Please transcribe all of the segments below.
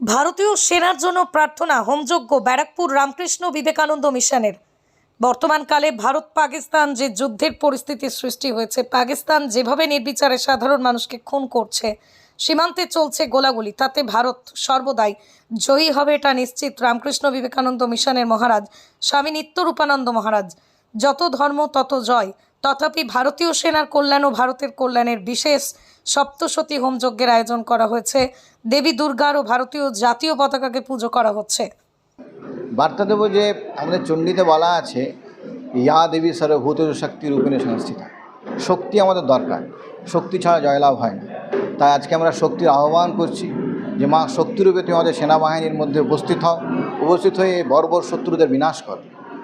ভারতীয় সেনার জন্য প্রার্থনা হোমযোগ্য ব্যারাকপুর রামকৃষ্ণ বিবেকানন্দ মিশনের। বর্তমানকালে ভারত পাকিস্তান যে যুদ্ধের পরিস্থিতির সৃষ্টি হয়েছে, পাকিস্তান যেভাবে নির্বিচারে সাধারণ মানুষকে খুন করছে, সীমান্তে চলছে গোলাগুলি, তাতে ভারত সর্বদাই জয়ী হবে এটা নিশ্চিত রামকৃষ্ণ বিবেকানন্দ মিশনের মহারাজ স্বামী নিত্যরূপানন্দ মহারাজ। যত ধর্ম, তত জয় তথাপি ভারতীয় সেনার কল্যাণ ও ভারতের কল্যাণের বিশেষ সপ্তশতী হোমযজ্ঞের আয়োজন করা হয়েছে। দেবী দুর্গার ও ভারতীয় জাতীয় পতাকাকে পুজো করা হচ্ছে। বার্তা দেব যে আমাদের চণ্ডীতে বলা আছে ইয়া দেবী সর্বভূত শক্তি রূপিণে সংস্থিতা। শক্তি আমাদের দরকার। শক্তি ছাড়া জয়লাভ হয় না। তাই আজকে আমরা শক্তির আহ্বান করছি যে মা শক্তিরূপে তুমি আমাদের সেনাবাহিনীর মধ্যে উপস্থিত হও। উপস্থিত হয়ে বর্বর শত্রুদের বিনাশ করো।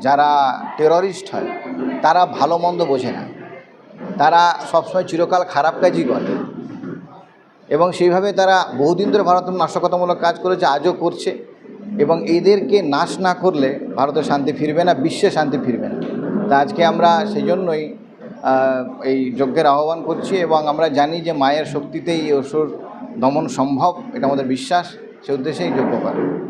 যারা টেররিস্ট হয়, তারা ভালো মন্দ বোঝে না। তারা সবসময় চিরকাল খারাপ কাজই করে। এবং সেইভাবে তারা বহুদিন ধরে ভারতের নাশকতামূলক কাজ করেছে, আজও করছে। এবং এদেরকে নাশ না করলে ভারতে শান্তি ফিরবে না, বিশ্বে শান্তি ফিরবে না। তা আজকে আমরা সেই জন্যই এই যজ্ঞের আহ্বান করছি এবং আমরা জানি যে মায়ের শক্তিতেই এই অসুর দমন সম্ভব, এটা আমাদের বিশ্বাস। সে উদ্দেশ্যেই যজ্ঞ করা।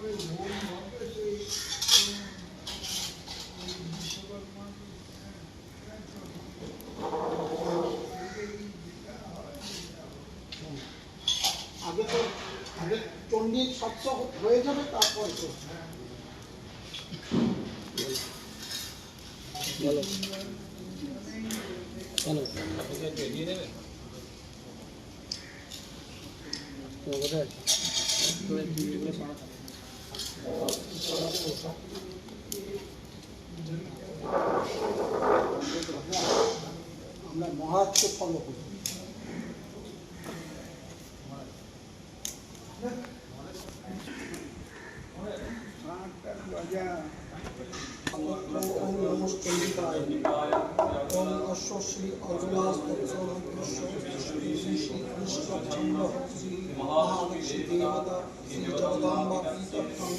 আগে তো, আগে চণ্ডী সৎসব হয়ে যাবে, তারপর তো। আমরা মহারাজকে ফলো করি ওম নমঃ ওম অশ্ব শ্রী অজলাস্তস্য শ্রী শ্রী শ্রী কৃষ্ণচন্দ্র শ্রী দেবতা শ্রী জগদম্বা পীতত্তম